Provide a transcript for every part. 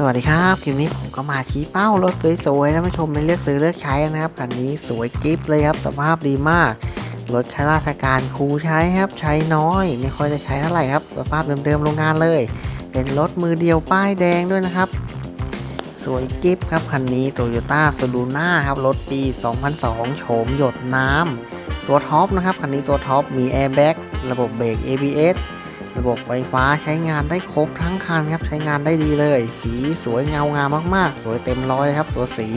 สวัสดีครับคลิปนี้ผมก็มาชี้เป้ารถสวยๆนะผู้ชมในเลือกซื้อเลือกใช้นะครับคันนี้สวยกริฟเลยครับสภาพดีมาก รถข้าราชการครูใช้ครับ ใช้น้อย ไม่ค่อยได้ใช้เท่าไหร่ครับสภาพเดิมๆโรงงานเลย เป็นรถมือเดียวป้ายแดงด้วยนะครับ สวยกริฟครับคันนี้ Toyota s u l u n a ครับรถปี 2002 โฉมหยดน้ำตัวท็อปนะครับคันนี้ตัวท็อปมีแอร์แบ็กระบบเบรก ABS ระบบไฟฟ้าใช้งานได้ครบทั้งคันครับใช้งานได้ดีเลย สีสวยเงางามมากๆ สวยเต็มร้อยครับตัวสี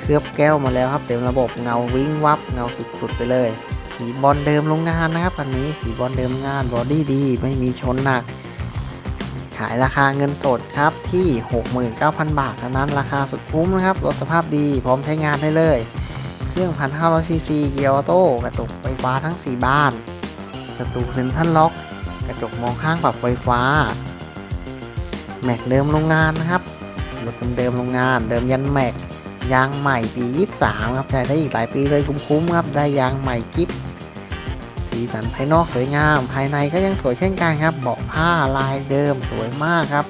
เคลือบแก้วมาแล้วครับ เต็มระบบเงาวิ่งวับเงาสุดๆไปเลย สีบอลเดิมโรงงานนะครับคันนี้สีบอลเดิมงานบอดี้ดีไม่มีชนหนัก ขายราคาเงินสดครับที่ 69,000 บาทเท่านั้นราคาสุดคุ้มนะครับรถสภาพดีพร้อมใช้งานได้เลย เครื่อง 1,500ซีซีเกียร์ออโต้กระจกไฟฟ้าทั้ง 4 บ้านประตูเซ็นทรัลล็อก ระจกมองข้างปรับไฟฟ้า แม็กเดิมโรงงานนะครับรถเดิมโรงงาน เดิมยันแม็กยางใหม่ปี 23 ครับใช้ได้อีกหลายปีเลยคุ้มๆครับ ได้ยางใหม่กิฟสีสันภายนอกสวยงาม ภายในก็ยังสวยเช่นกันครับ เบาะผ้าลายเดิมสวยมากครับ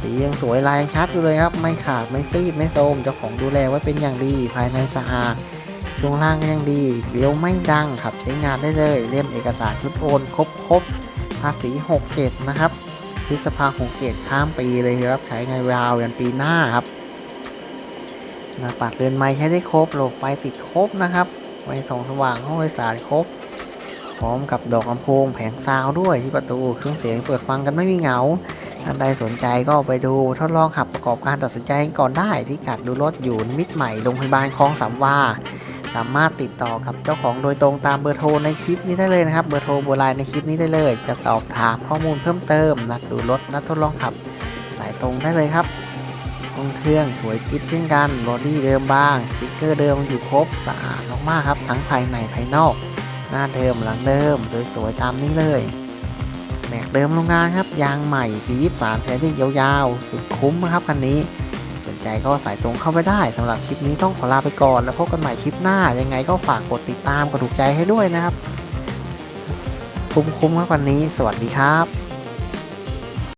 สียังสวยลายชัดอยู่เลยครับ ไม่ขาดไม่ซีดไม่โทรมเจ้าของดูแลไว้เป็นอย่างดีภายในสะอาดช่วงล่างก็ยังดีเลี้ยวไม่ดังขับใช้งานได้เลยเล่มเอกสารชุดโอนครบครบ ภาษี67นะครับพฤษภา67ข้ามปีเลยครับใช้งานยาวยันปีหน้าครับหน้าปัดเรือนไม้ใช้ได้ครบโหลบไฟติดครบนะครับไฟส่องสว่างห้องโดยสารครบ พร้อมกับดอกลำโพงแผงซาวด้วยที่ประตูเครื่องเสียงเปิดฟังกันไม่มีเหงาท่านใดสนใจก็ไปดูทดลองขับประกอบการตัดสินใจก่อนได้พิกัดดูรถอยู่มิตรใหม่โรงพยาบาลคลองสามวา สามารถติดต่อกับเจ้าของโดยตรงตามเบอร์โทรในคลิปนี้ได้เลยนะครับ เบอร์โทรโบราณในคลิปนี้ได้เลย จะสอบถามข้อมูลเพิ่มเติม นัดดูรถนัดทดลองขับ สายตรงได้เลยครับห้องเครื่องสวยกิ๊บเช่นกันบอดี้เดิมบ้างสติ๊กเกอร์เดิมอยู่ครบสะอาดมากๆครับทั้งภายในภายนอก หน้าเดิมหลังเดิมสวยๆตามนี้เลยแม็กเดิมโรงงานครับยางใหม่ปี23แท้ได้ยาวๆสุดคุ้มครับคันนี้ ใจก็สายตรงเข้าไปได้สำหรับคลิปนี้ต้องขอลาไปก่อน แล้วพบกันใหม่คลิปหน้ายังไงก็ฝากกดติดตามกดถูกใจให้ด้วยนะครับ คุ้มๆครับวันนี้ สวัสดีครับ